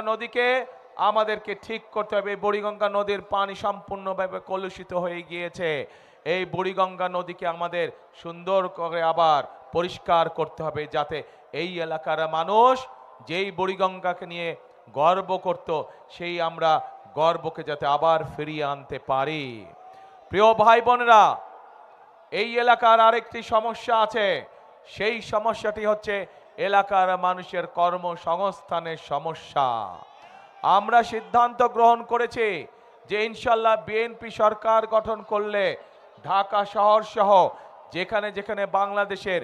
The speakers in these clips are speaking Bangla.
নদীকে আমাদেরকে ঠিক করতে হবে। বুড়িগঙ্গা নদীর পানি সম্পূর্ণভাবে কলুষিত হয়ে গিয়েছে। এই বুড়িগঙ্গা নদীকে আমাদের সুন্দর করে আবার পরিষ্কার করতে হবে যাতে এই এলাকার মানুষ যেই বুড়িগঙ্গাকে নিয়ে গর্ব করত, সেই আমরা গর্বকে যাতে আবার ফিরিয়ে আনতে পারি। প্রিয় ভাই বোনেরা এই এলাকার আরেকটি সমস্যা আছে। সেই সমস্যাটি হচ্ছে এলাকার মানুষের কর্মসংস্থানের সমস্যা। আমরা সিদ্ধান্ত গ্রহণ করেছি যে ইনশাল্লাহ বিএনপি সরকার গঠন করলে ঢাকা শহর সহ যেখানে যেখানে বাংলাদেশের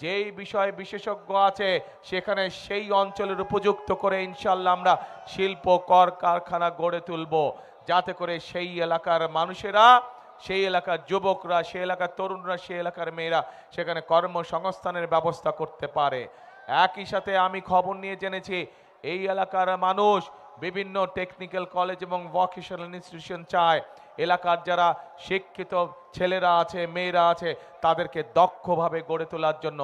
যেই বিষয়ে বিশেষজ্ঞ আছে, সেখানে সেই অঞ্চলের উপযুক্ত করে ইনশাল্লাহ আমরা শিল্প, কর, কারখানা গড়ে তুলব। যাতে করে সেই এলাকার মানুষেরা, সেই এলাকার যুবকরা, সেই এলাকার তরুণরা, সেই এলাকার মেয়েরা সেখানে কর্মসংস্থানের ব্যবস্থা করতে পারে। একই সাথে আমি খবর নিয়ে জেনেছি, এই এলাকার মানুষ বিভিন্ন টেকনিক্যাল কলেজ এবং ভোকেশনাল ইনস্টিটিউশন চায়। এলাকার যারা শিক্ষিত ছেলেরা আছে, মেয়েরা আছে, তাদেরকে দক্ষভাবে গড়ে তোলার জন্য।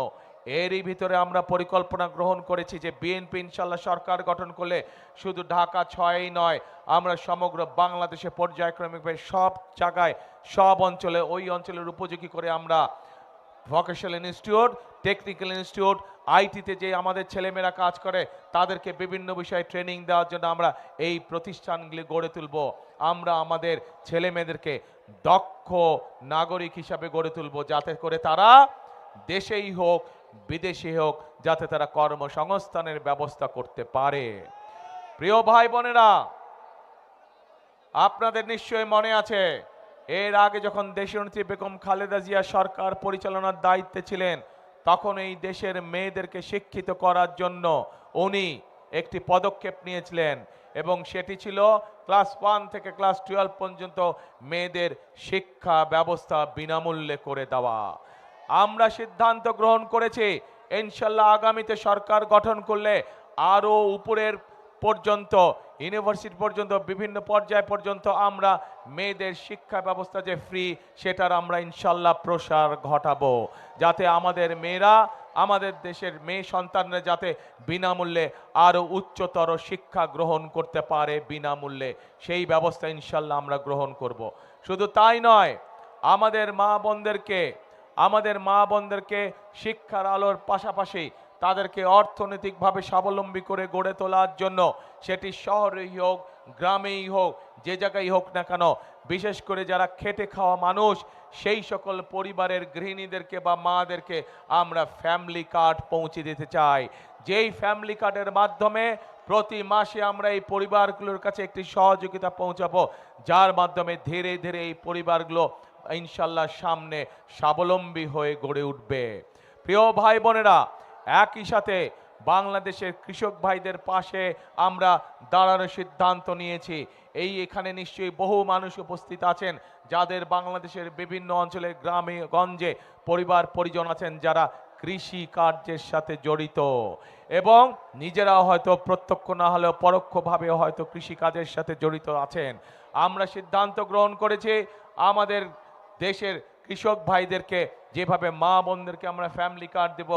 এরই ভিতরে আমরা পরিকল্পনা গ্রহণ করেছি যে বিএনপি ইনশাল্লাহ সরকার গঠন করলে শুধু ঢাকা ছয়ই নয়, আমরা সমগ্র বাংলাদেশে পর্যায়ক্রমিকভাবে সব জায়গায়, সব অঞ্চলে, ওই অঞ্চলের উপযোগী করে আমরা ভোকেশনাল ইনস্টিটিউট টেকনিক্যাল ইনস্টিটিউট আইটিতে যে আমাদের ছেলেমেয়েরা কাজ করে, তাদেরকে বিভিন্ন বিষয়ে ট্রেনিং দেওয়ার জন্য আমরা এই প্রতিষ্ঠানগুলি গড়ে তুলব। আমরা আমাদের ছেলে মেয়েদেরকে দক্ষ নাগরিক হিসাবে গড়ে তুলব যাতে করে তারা দেশেই হোক বিদেশে হোক, যাতে তারা কর্মসংস্থানের ব্যবস্থা করতে পারে। প্রিয় ভাই বোনেরা, আপনাদের নিশ্চয়ই মনে আছে, এর আগে যখন দেশনেত্রী বেগম খালেদা জিয়া সরকার পরিচালনার দায়িত্বে ছিলেন তখন এই দেশের মেয়েদেরকে শিক্ষিত করার জন্য উনি একটি পদক্ষেপ নিয়েছিলেন এবং সেটি ছিল ক্লাস ওয়ান থেকে ক্লাস টুয়েলভ পর্যন্ত মেয়েদের শিক্ষা ব্যবস্থা বিনামূল্যে করে দেওয়া। আমরা সিদ্ধান্ত গ্রহণ করেছি, ইনশাল্লাহ আগামীতে সরকার গঠন করলে আরও উপরের পর্যন্ত ইউনিভার্সিটি পর্যন্ত, বিভিন্ন পর্যায় পর্যন্ত আমরা মেয়েদের শিক্ষা ব্যবস্থা যে ফ্রি সেটার আমরা ইনশাল্লাহ প্রসার ঘটাবো যাতে আমাদের মেয়েরা, আমাদের দেশের মেয়ে সন্তানরা যাতে বিনামূল্যে আরও উচ্চতর শিক্ষা গ্রহণ করতে পারে বিনামূল্যে, সেই ব্যবস্থা ইনশাল্লাহ আমরা গ্রহণ করব। শুধু তাই নয়, আমাদের মা বোনদেরকে, আমাদের মা বোনদেরকে শিক্ষার আলোর পাশাপাশি তাদেরকে অর্থনৈতিকভাবে স্বাবলম্বী করে গড়ে তোলার জন্য সেটি শহরেই হোক, গ্রামেই হোক, যে জায়গায় হোক না কেন, বিশেষ করে যারা খেটে খাওয়া মানুষ, সেই সকল পরিবারের গৃহিণীদেরকে বা মাদেরকে আমরা ফ্যামিলি কার্ড পৌঁছে দিতে চাই। যেই ফ্যামিলি কার্ডের মাধ্যমে প্রতি মাসে আমরা এই পরিবারগুলোর কাছে একটি সহযোগিতা পৌঁছাবো, যার মাধ্যমে ধীরে ধীরে এই পরিবারগুলো ইনশাল্লাহ সামনে স্বাবলম্বী হয়ে গড়ে উঠবে। প্রিয় ভাই বোনেরা একই সাথে বাংলাদেশের কৃষক ভাইদের পাশে আমরা দাঁড়ানোর সিদ্ধান্ত নিয়েছি। এই এখানে নিশ্চয়ই বহু মানুষ উপস্থিত আছেন, যাদের বাংলাদেশের বিভিন্ন অঞ্চলে গ্রামে গঞ্জে পরিবার পরিজন আছেন যারা কৃষি কার্যের সাথে জড়িত। এবং নিজেরা হয়তো প্রত্যক্ষ না হলেও পরোক্ষভাবে হয়তো কৃষি কাজের সাথে জড়িত আছেন। আমরা সিদ্ধান্ত গ্রহণ করেছি, আমাদের দেশের কৃষক ভাইদেরকে যেভাবে মা বোনদেরকে আমরা ফ্যামিলি কার্ড দেব,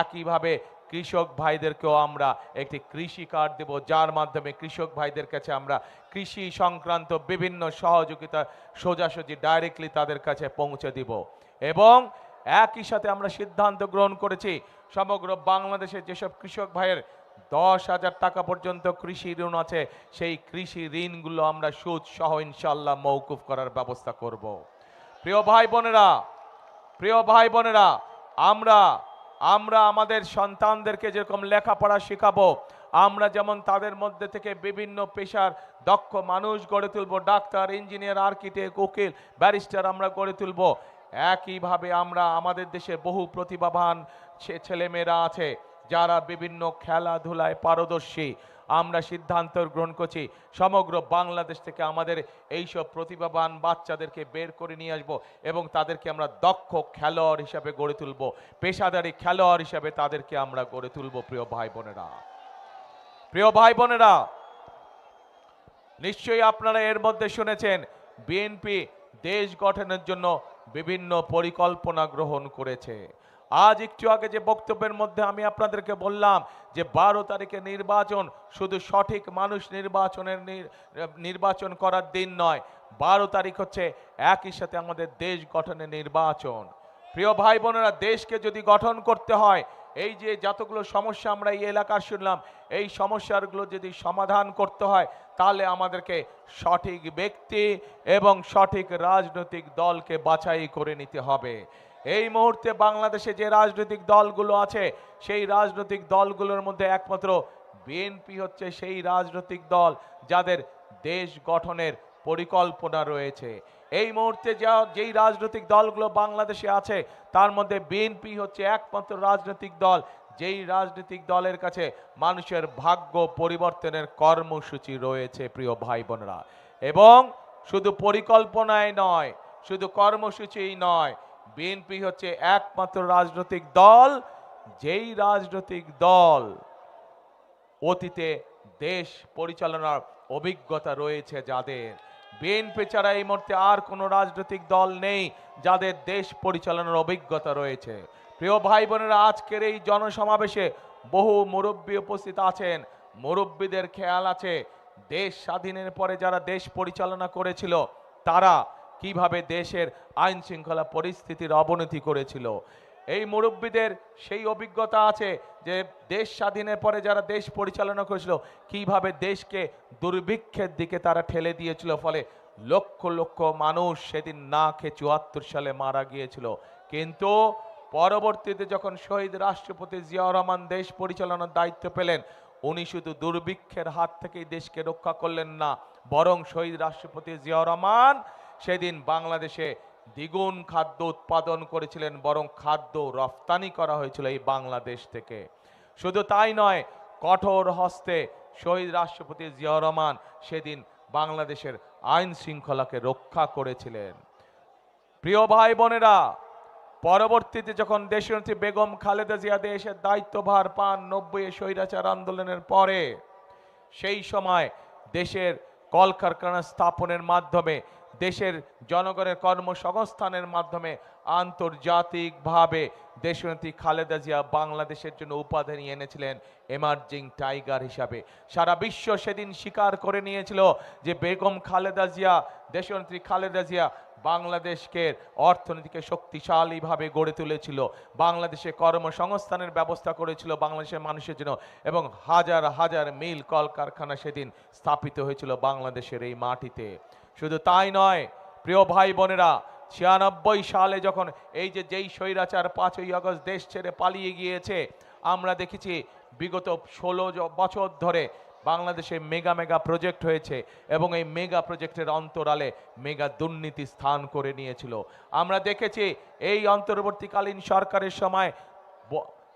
একইভাবে কৃষক ভাইদেরকেও আমরা একটি কৃষি কার্ড দেব, যার মাধ্যমে কৃষক ভাইদের কাছে আমরা কৃষি সংক্রান্ত বিভিন্ন সহযোগিতা সোজাসুজি ডাইরেক্টলি তাদের কাছে পৌঁছে দিব। এবং একই সাথে আমরা সিদ্ধান্ত গ্রহণ করেছি, সমগ্র বাংলাদেশের যেসব কৃষক ভাইয়ের দশ হাজার টাকা পর্যন্ত কৃষি ঋণ আছে, সেই কৃষি ঋণগুলো আমরা সুদ সহ ইনশাল্লাহ মৌকুফ করার ব্যবস্থা করব। প্রিয় ভাই বোনেরা প্রিয় ভাই বোনেরা, আমরা আমরা আমাদের সন্তানদেরকে যেরকম লেখাপড়া শেখাবো, আমরা যেমন তাদের মধ্যে থেকে বিভিন্ন পেশার দক্ষ মানুষ গড়ে তুলব, ডাক্তার, ইঞ্জিনিয়ার, আর্কিটেক্ট, উকিল, ব্যারিস্টার আমরা গড়ে তুলব, একইভাবে আমরা আমাদের দেশে বহু প্রতিভাবান ছেলেমেয়েরা আছে। যারা বিভিন্ন খেলাধুলায় পারদর্শী, আমরা সিদ্ধান্ত গ্রহণ করছি, সমগ্র বাংলাদেশ থেকে আমাদের এইসব প্রতিভাবান বাচ্চাদেরকে বের করে নিয়ে আসব এবং তাদেরকে আমরা দক্ষ খেলোয়াড় হিসাবে গড়ে তুলব। পেশাদারি খেলোয়াড় হিসাবে তাদেরকে আমরা গড়ে তুলব, প্রিয় ভাই বোনেরা। প্রিয় ভাই বোনেরা, নিশ্চয়ই আপনারা এর মধ্যে শুনেছেন, বিএনপি দেশ গঠনের জন্য বিভিন্ন পরিকল্পনা গ্রহণ করেছে। আজ একটু আগে যে বক্তব্যের মধ্যে আমি আপনাদেরকে বললাম যে বারো তারিখে নির্বাচন শুধু সঠিক মানুষ নির্বাচনের নির- নির্বাচন করার দিন নয়, বারো তারিখ হচ্ছে একই সাথে আমাদের দেশ গঠনের নির্বাচন। প্রিয় ভাই বোনেরা, দেশকে যদি গঠন করতে হয়, এই যে যতগুলো সমস্যা আমরা এই এলাকার শুনলাম, এই সমস্যাগুলো যদি সমাধান করতে হয়, তাহলে আমাদেরকে সঠিক ব্যক্তি এবং সঠিক রাজনৈতিক দলকে বাছাই করে নিতে হবে। এই মুহূর্তে বাংলাদেশে যে রাজনৈতিক দলগুলো আছে, সেই রাজনৈতিক দলগুলোর মধ্যে একমাত্র বিএনপি হচ্ছে সেই রাজনৈতিক দল যাদের দেশ গঠনের পরিকল্পনা রয়েছে। এই মুহূর্তে যা, যেই রাজনৈতিক দলগুলো বাংলাদেশে আছে, তার মধ্যে বিএনপি হচ্ছে একমাত্র রাজনৈতিক দল, যেই রাজনৈতিক দলের কাছে মানুষের ভাগ্য পরিবর্তনের কর্মসূচি রয়েছে, প্রিয় ভাই বোনেরা এবং শুধু পরিকল্পনায় নয়, শুধু কর্মসূচিই নয় বিএনপি হচ্ছে একমাত্র রাজনৈতিক দল, যেই রাজনৈতিক দল অতীতে দেশ পরিচালনার অভিজ্ঞতা রয়েছে যাদের। বিএনপি ছাড়া এই মুহূর্তে আর কোনো রাজনৈতিক দল নেই যাদের দেশ পরিচালনার অভিজ্ঞতা রয়েছে। প্রিয় ভাই বোনেরা, আজকের এই জনসমাবেশে বহু মুরব্বী উপস্থিত আছেন। মুরব্বীদের খেয়াল আছে, দেশ স্বাধীনের পরে যারা দেশ পরিচালনা করেছিল, তারা কীভাবে দেশের আইন শৃঙ্খলা পরিস্থিতির অবনতি করেছিল। এই মুরব্বীদের সেই অভিজ্ঞতা আছে যে দেশ স্বাধীনের পরে যারা দেশ পরিচালনা করেছিল, কীভাবে দেশকে দুর্ভিক্ষের দিকে তারা ঠেলে দিয়েছিল, ফলে লক্ষ লক্ষ মানুষ সেদিন না খেয়ে চুয়াত্তর সালে মারা গিয়েছিল। কিন্তু পরবর্তীতে যখন শহীদ রাষ্ট্রপতি জিয়াউর রহমান দেশ পরিচালনার দায়িত্ব পেলেন, উনি শুধু দুর্ভিক্ষের হাত থেকেই দেশকে রক্ষা করলেন না, বরং শহীদ রাষ্ট্রপতি জিয়াউর রহমান সেদিন বাংলাদেশে দ্বিগুণ খাদ্য উৎপাদন করেছিলেন, বরং খাদ্য রফতানি করা হয়েছিল এই বাংলাদেশ থেকে। শুধু তাই নয়, কঠোর হস্তে শহীদ রাষ্ট্রপতি জিয়াউর রহমান সেদিন বাংলাদেশের আইন শৃঙ্খলাকে রক্ষা করেছিলেন। প্রিয় ভাই বোনেরা, পরবর্তীতে যখন দেশনেত্রী বেগম খালেদা জিয়া দেশের দায়িত্বভার পান নব্বই স্বৈরাচার আন্দোলনের পরে, সেই সময় দেশের কলকারখানা স্থাপনের মাধ্যমে জনগণের কর্মসংস্থানের মাধ্যমে আন্তর্জাতিকভাবে দেশনেত্রী খালেদা জিয়া বাংলাদেশের জন্য উপাধি নিয়ে এনেছিলেন এমার্জিং টাইগার হিসাবে। সারা বিশ্ব সেদিন স্বীকার করে নিয়েছিল যে বেগম খালেদা জিয়া, দেশনেত্রী খালেদা জিয়া বাংলাদেশকে অর্থনীতিকে শক্তিশালীভাবে গড়ে তুলেছিল, বাংলাদেশে কর্মসংস্থানের ব্যবস্থা করেছিল বাংলাদেশের মানুষের জন্য এবং হাজার হাজার মিল কলকারখানা সেদিন স্থাপিত হয়েছিল বাংলাদেশের এই মাটিতে। শুধু তাই নয়, প্রিয় ভাই বোনেরা, ছিয়ানব্বই সালে যখন এই যে যেই স্বৈরাচার পাঁচই আগস্ট দেশ ছেড়ে পালিয়ে গিয়েছে, আমরা দেখেছি বিগত ষোলো বছর ধরে বাংলাদেশে মেগা মেগা প্রজেক্ট হয়েছে এবং এই মেগা প্রজেক্টের অন্তরালে মেগা দুর্নীতি স্থান করে নিয়েছিল। আমরা দেখেছি এই অন্তর্বর্তীকালীন সরকারের সময়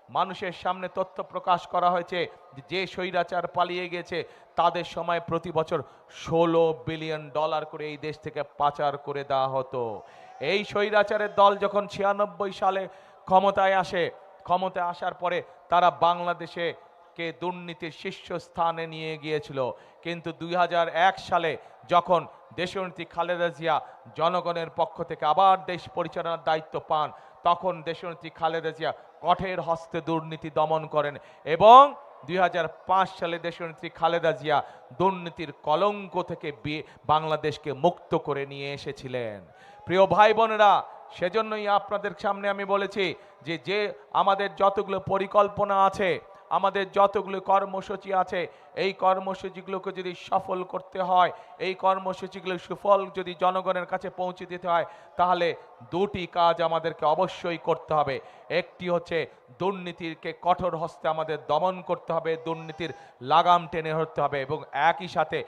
মানুষের সামনে তথ্য প্রকাশ করা হয়েছে যে স্বৈরাচার পালিয়ে গেছে, তাদের সময় প্রতি বছর ষোলো বিলিয়ন ডলার করে এই দেশ থেকে পাচার করে দেওয়া হতো। এই স্বৈরাচারের দল যখন ছিয়ানব্বই সালে ক্ষমতায় আসে, ক্ষমতায় আসার পরে তারা বাংলাদেশে কে দুর্নীতির শীর্ষস্থানে নিয়ে গিয়েছিল। কিন্তু দুই হাজার এক সালে যখন দেশনেত্রী খালেদা জিয়া জনগণের পক্ষ থেকে আবার দেশ পরিচালনার দায়িত্ব পান তখন দেশনেত্রী খালেদা জিয়া কঠের হস্তে দুর্নীতি দমন করেন এবং দুই হাজার পাঁচ সালে দেশনেত্রী খালেদা জিয়া দুর্নীতির কলঙ্ক থেকে বাংলাদেশকে মুক্ত করে নিয়ে এসেছিলেন। প্রিয় ভাই বোনেরা সেজন্যই আপনাদের সামনে আমি বলেছি যে যে আমাদের যতগুলো পরিকল্পনা আছে আমাদের যতগুলো কর্মসূচি আছে, এই কর্মসূচিগুলোকে যদি সফল করতে হয়, এই কর্মসূচিগুলো সুফল যদি জনগণের কাছে পৌঁছে দিতে হয়, তাহলে দুটি কাজ আমাদেরকে অবশ্যই করতে হবে। একটি হচ্ছে দুর্নীতিকে কঠোর হস্তে আমাদের দমন করতে হবে, দুর্নীতির লাগাম টেনে ধরতে হবে এবং একই সাথে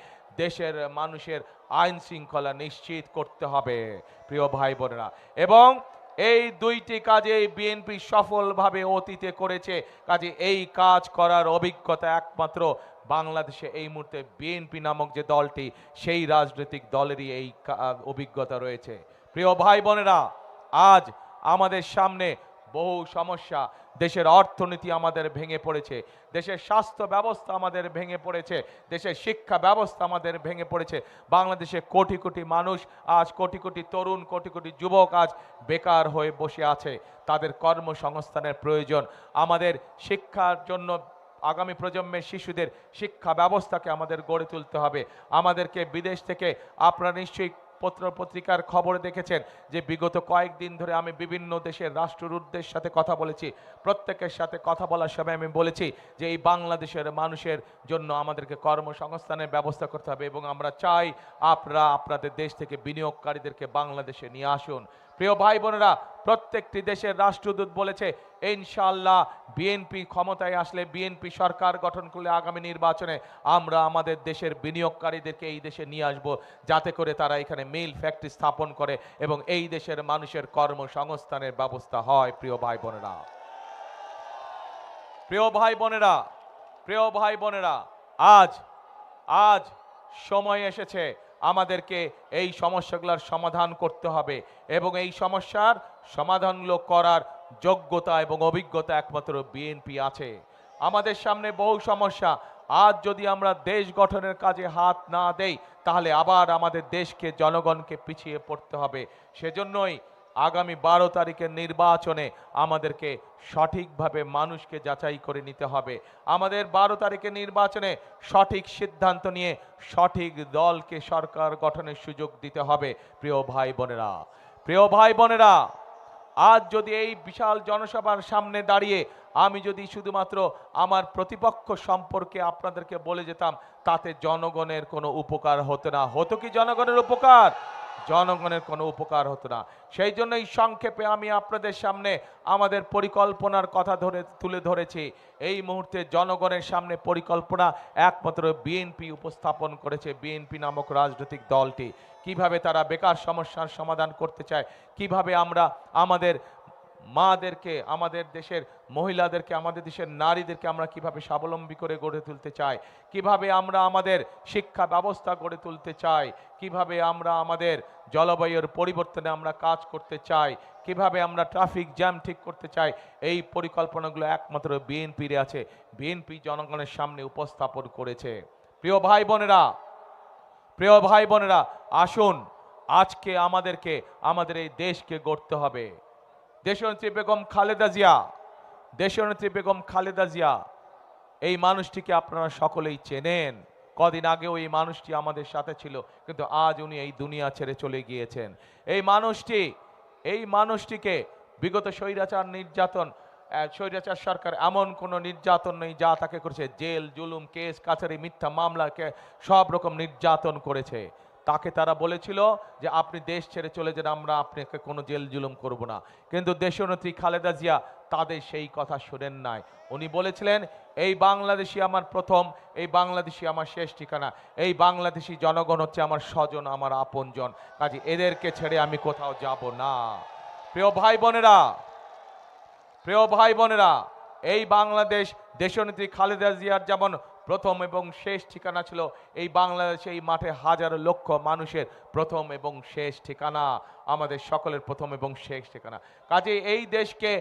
দেশের মানুষের আইন শৃঙ্খলা নিশ্চিত করতে হবে। প্রিয় ভাই বোনেরা, এবং এই দুইটি কাজে বিএনপি সফলভাবে অতীতে করেছে। কাজে এই কাজ করার অভিজ্ঞতা একমাত্র বাংলাদেশে এই মুহূর্তে বিএনপি নামক যে দলটি, সেই রাজনৈতিক দলেরই এই অভিজ্ঞতা রয়েছে। প্রিয় ভাই বোনেরা আজ আমাদের সামনে বহু সমস্যা। দেশের অর্থনীতি আমাদের ভেঙে পড়েছে। দেশের স্বাস্থ্য ব্যবস্থা আমাদের ভেঙে পড়েছে। দেশের শিক্ষা ব্যবস্থা আমাদের ভেঙে পড়েছে। বাংলাদেশে কোটি কোটি মানুষ আজ, কোটি কোটি তরুণ, কোটি কোটি যুবক আজ বেকার হয়ে বসে আছে। তাদের কর্মসংস্থানের প্রয়োজন। আমাদের শিক্ষার জন্য আগামী প্রজন্মের শিশুদের শিক্ষা ব্যবস্থাকে আমাদের গড়ে তুলতে হবে। আমাদেরকে বিদেশ থেকে আপনারা নিশ্চয়ই পত্র পত্রিকার খবর দেখেছেন যে বিগত কয়েকদিন ধরে আমি বিভিন্ন দেশের রাষ্ট্রদূতদের সাথে কথা বলেছি। প্রত্যেকের সাথে কথা বলার সময় আমি বলেছি যে এই বাংলাদেশের মানুষের জন্য আমাদেরকে কর্মসংস্থানের ব্যবস্থা করতে হবে এবং আমরা চাই আপনারা আপনাদের দেশ থেকে বিনিয়োগকারীদেরকে বাংলাদেশে নিয়ে আসুন। প্রিয় ভাই বোনেরা, প্রত্যেকটি দেশের রাষ্ট্রদূত বলেছে ইনশাল্লাহ বিএনপি ক্ষমতায় আসলে বিএনপি সরকার গঠন করলে আগামী নির্বাচনে আমরা আমাদের দেশের বিনিয়োগকারীদেরকে এই দেশে নিয়ে আসব, যাতে করে তারা এখানে মিল ফ্যাক্টরি স্থাপন করে এবং এই দেশের মানুষের কর্মসংস্থানের ব্যবস্থা হয়, প্রিয় ভাই বোনেরা। প্রিয় ভাই বোনেরা, প্রিয় ভাই বোনেরা, আজ আজ সময় এসেছে আমাদেরকে এই সমস্যাগুলোর সমাধান করতে হবে এবং এই সমস্যার সমাধানগুলো করার যোগ্যতা এবং অভিজ্ঞতা একমাত্র বিএনপি আছে। আমাদের সামনে বহু সমস্যা। আজ যদি আমরা দেশ গঠনের কাজে হাত না দেই, তাহলে আবার আমাদের দেশকে, জনগণকে পিছিয়ে পড়তে হবে। সেজন্যই আগামী বারো তারিখের নির্বাচনে আমাদেরকে সঠিকভাবে মানুষকে যাচাই করে নিতে হবে। আমাদের বারো তারিখের নির্বাচনে সঠিক সিদ্ধান্ত নিয়ে সঠিক দলকে সরকার গঠনের সুযোগ দিতে হবে, প্রিয় ভাই বোনেরা। প্রিয় ভাই বোনেরা, আজ যদি এই বিশাল জনসভার সামনে দাঁড়িয়ে আমি যদি শুধুমাত্র আমার প্রতিপক্ষ সম্পর্কে আপনাদেরকে বলে যেতাম, তাতে জনগণের কোনো উপকার হতো না। হতো কি জনগণের উপকার? জনগণের কোনো উপকার হতো না। সেই জন্যই সংক্ষেপে আমি আপনাদের সামনে আমাদের পরিকল্পনার কথা ধরে, তুলে ধরেছি। এই মুহূর্তে জনগণের সামনে পরিকল্পনা একমাত্র বিএনপি উপস্থাপন করেছে, বিএনপি নামক রাজনৈতিক দলটি। কীভাবে তারা বেকার সমস্যার সমাধান করতে চায়, কীভাবে আমরা আমাদের মাদেরকে, আমাদের দেশের মহিলাদেরকে, আমাদের দেশের নারীদেরকে আমরা কীভাবে স্বাবলম্বী করে গড়ে তুলতে চাই? কীভাবে আমরা আমাদের শিক্ষা ব্যবস্থা গড়ে তুলতে চাই? কীভাবে আমরা আমাদের জলবায়ুর পরিবর্তনে আমরা কাজ করতে চাই? কীভাবে আমরা ট্রাফিক জ্যাম ঠিক করতে চাই? এই পরিকল্পনাগুলো একমাত্র বিএনপির আছে। বিএনপি জনগণের সামনে উপস্থাপন করেছে। প্রিয় ভাই বোনেরা, প্রিয় ভাই বোনেরা, আসুন, আজকে আমাদেরকে, আমাদের এই দেশকে গড়তে হবে। দেশনেত্রী বেগম খালেদা জিয়া, দেশনেত্রী বেগম খালেদা জিয়া, এই মানুষটিকে আপনারা সকলেই চেনেন। কদিন আগেও এই মানুষটি আমাদের সাথে ছিল, কিন্তু আজ উনি এই দুনিয়া ছেড়ে চলে গিয়েছেন। এই মানুষটি, এই মানুষটিকে বিগত স্বৈরাচার নির্যাতন স্বৈরাচার সরকার এমন কোনো নির্যাতন নেই যা তাকে করেছে। জেল, জুলুম, কেস কাছারি মিথ্যা মামলাকে সব রকম নির্যাতন করেছে। তাকে তারা বলেছিল যে, আপনি দেশ ছেড়ে চলে যান, আমরা আপনাকে কোনো জেল জুলুম করব না। কিন্তু দেশনেত্রী খালেদা জিয়া তাদের সেই কথা শোনেন নাই। উনি বলেছিলেন, এই বাংলাদেশি আমার প্রথম, এই বাংলাদেশি আমার শেষ ঠিকানা, এই বাংলাদেশি জনগণ হচ্ছে আমার স্বজন, আমার আপনজন। কাজে এদেরকে ছেড়ে আমি কোথাও যাব না। প্রিয় ভাই বোনেরা, প্রিয় ভাই বোনেরা, এই বাংলাদেশ দেশনেত্রী খালেদা জিয়ার যেমন প্রথম এবং শেষ ঠিকানা ছিল এই বাংলাদেশে, এই মাঠে হাজার লক্ষ মানুষের প্রথম এবং শেষ ঠিকানা, আমাদের সকলের প্রথম এবং শেষ ঠিকানা। কাজে এই দেশকে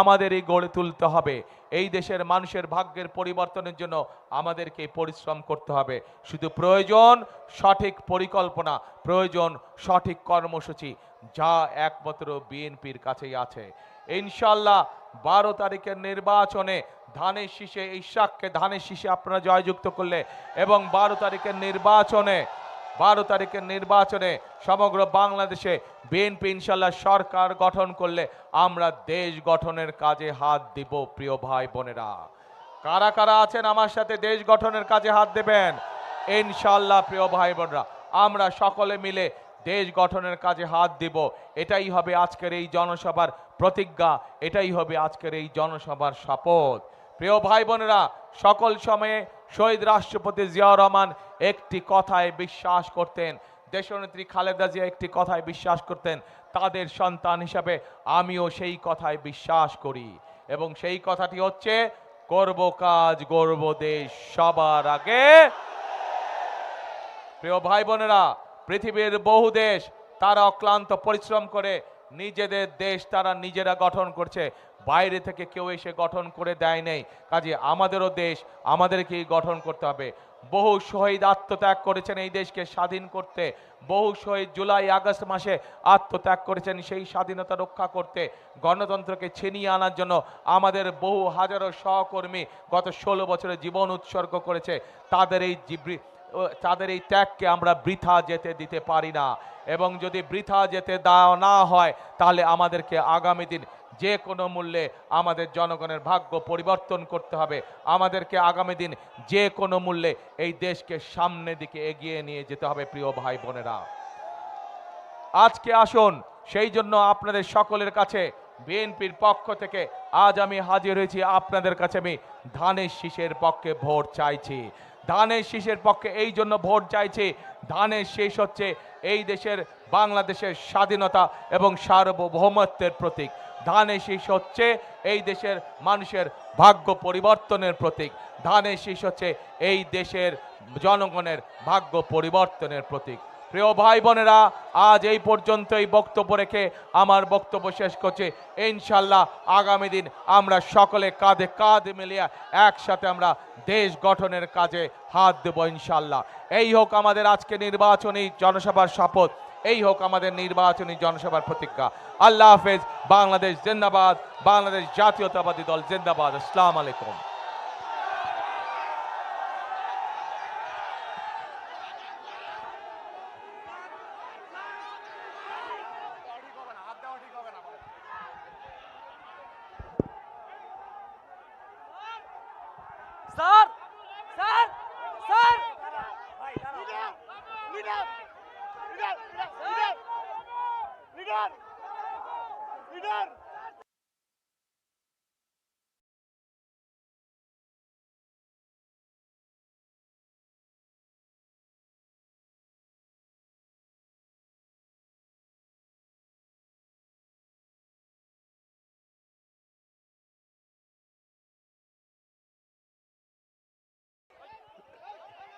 আমাদেরই গড়ে তুলতে হবে। এই দেশের মানুষের ভাগ্যের পরিবর্তনের জন্য আমাদেরকে পরিশ্রম করতে হবে। শুধু প্রয়োজন সঠিক পরিকল্পনা, প্রয়োজন সঠিক কর্মসূচি, যা একমাত্র বিএনপির কাছেই আছে। ইনশাল্লাহ বারো তারিখের নির্বাচনে ধানের শীষে, ইশাককে ধানের শীষে আপনারা জয়যুক্ত করলে এবং বারো তারিখের নির্বাচনে, বারো তারিখের নির্বাচনে সমগ্র বাংলাদেশে বিএনপি ইনশাল্লাহ সরকার গঠন করলে আমরা দেশ গঠনের কাজে হাত দিব, প্রিয় ভাই বোনেরা। কারা কারা আছেন আমার সাথে দেশ গঠনের কাজে হাত দেবেন? ইনশাল্লাহ প্রিয় ভাই বোনরা, আমরা সকলে মিলে দেশ গঠনের কাজে হাত দিব। এটাই হবে আজকের এই জনসভার প্রতিজ্ঞা, এটাই হবে আজকের এই জনসভার শপথ। প্রিয় ভাই বোনেরা, সকল সময়ে শহীদ রাষ্ট্রপতি জিয়াউর রহমান একটি কথায় বিশ্বাস করতেন। দেশনেত্রী খালেদা জিয়া একটি কথায় বিশ্বাস করতেন, তাদের সন্তান হিসাবে আমিও সেই কথায় বিশ্বাস করি। এবং সেই কথাটি হচ্ছে, করব কাজ গর্ব দেশ সবার আগে। প্রিয় ভাই বোনেরা, পৃথিবীর বহু দেশ তারা অক্লান্ত পরিশ্রম করে নিজেদের দেশ তারা নিজেরা গঠন করছে। বাইরে থেকে কেউ এসে গঠন করে দেয় নেই। কাজে আমাদেরও দেশ, আমাদেরকেই গঠন করতে হবে। বহু শহীদ আত্মত্যাগ করেছেন এই দেশকে স্বাধীন করতে। বহু শহীদ জুলাই, আগস্ট মাসে আত্মত্যাগ করেছেন সেই স্বাধীনতা রক্ষা করতে। গণতন্ত্রকে ছিনিয়ে আনার জন্য আমাদের বহু হাজারো সহকর্মী গত ষোলো বছরে জীবন উৎসর্গ করেছে। তাদের এই তাদের এই ত্যাগকে আমরা বৃথা যেতে দিতে পারি না। এবং যদি বৃথা যেতে দেওয়া না হয়, তাহলে আমাদেরকে আগামী দিন যে কোনো মূল্যে আমাদের জনগণের ভাগ্য পরিবর্তন করতে হবে। আমাদেরকে আগামী দিন যে কোনো মূল্যে এই দেশকে সামনের দিকে এগিয়ে নিয়ে যেতে হবে, প্রিয় ভাই বোনেরা। আজকে আসুন, সেই জন্য আপনাদের সকলের কাছে, বিএনপির পক্ষ থেকে আজ আমি হাজির হয়েছি। আপনাদের কাছে আমি ধানের শীষের পক্ষে ভোট চাইছি। ধানের শীষের পক্ষে এই জন্য ভোট চাইছে। ধানের শীষ হচ্ছে এই দেশের বাংলাদেশের স্বাধীনতা এবং সার্বভৌমত্বের প্রতীক। ধানের শীষ হচ্ছে এই দেশের মানুষের ভাগ্য পরিবর্তনের প্রতীক। ধানের শীষ হচ্ছে এই দেশের জনগণের ভাগ্য পরিবর্তনের প্রতীক। প্রিয় ভাই বোনেরা, আজ এই পর্যন্ত এই বক্তব্য রেখে আমার বক্তব্য শেষ করছে। ইনশাল্লাহ আগামী দিন আমরা সকলে কাঁধে কাঁধ মিলিয়ে একসাথে আমরা দেশ গঠনের কাজে হাত দেব ইনশাল্লাহ এই হোক আমাদের আজকে নির্বাচনী জনসভার শপথ, এই হোক আমাদের নির্বাচনী জনসভার প্রতিজ্ঞা। আল্লাহ হাফেজ, বাংলাদেশ জিন্দাবাদ, বাংলাদেশ জাতীয়তাবাদী দল জিন্দাবাদ। আসসালামু আলাইকুম।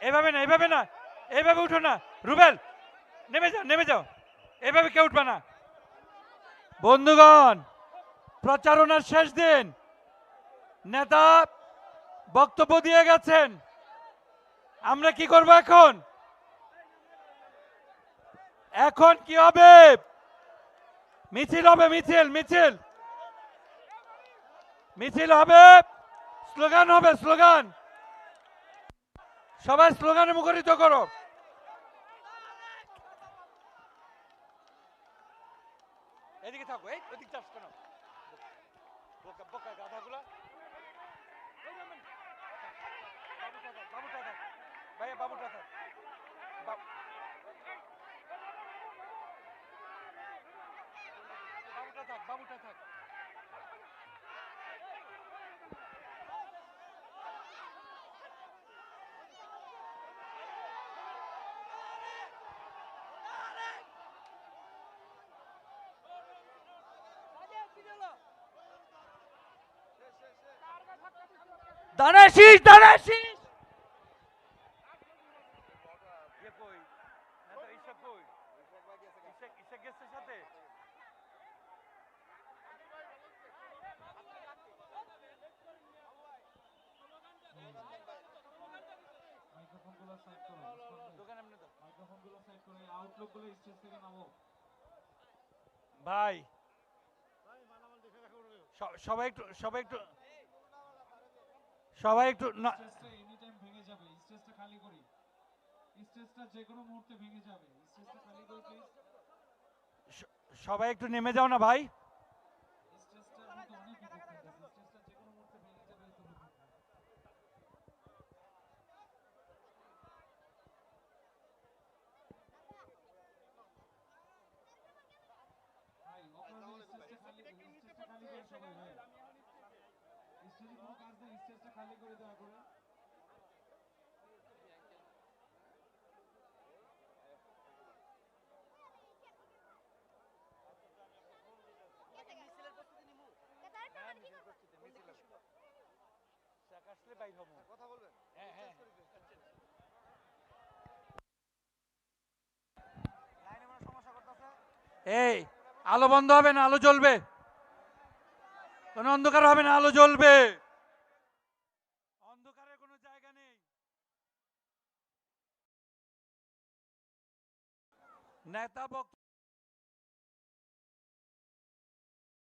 এভাবে না এভাবে না, এভাবে উঠো না। রুবেল, নেমে যাও নেমে যাও। এভাবে কেউ উঠবে না। বন্ধুগণ, প্রচারণার শেষ দিন নেতা বক্তব্য দিয়ে গেছেন। আমরা কি করব এখন? এখন কি হবে? মিছিল হবে, মিছিল মিছিল। মিছিল হবে, স্লোগান হবে, স্লোগান। সবাই স্লোগানে মুখরিত করো। এদিকে থাকো এই চাষ থাক, থাক বাবুটা থাক বাবুটা থাক। থেকে নামো ভাই সবাই একটু সবাই একটু সবাই একটু সবাই একটু নেমে যাও না ভাই স্টেজটার মধ্যে অনেক ইফেক্ট আছে স্টেজটা যে কোনো মুহূর্তে ভেঙে যাবে তুমি ভাই অপরাধী স্টেজটা খালি স্টেজটা খালি করে সবাই ভাই স্টেজে কোনো কাজ নেই স্টেজটা খালি করে দেওয়া করে এই, আলো বন্ধ হবে না, আলো জ্বলবে। কোনো অন্ধকার হবে না, আলো জ্বলবে অন্ধকারের কোনো জায়গা নেই নেতা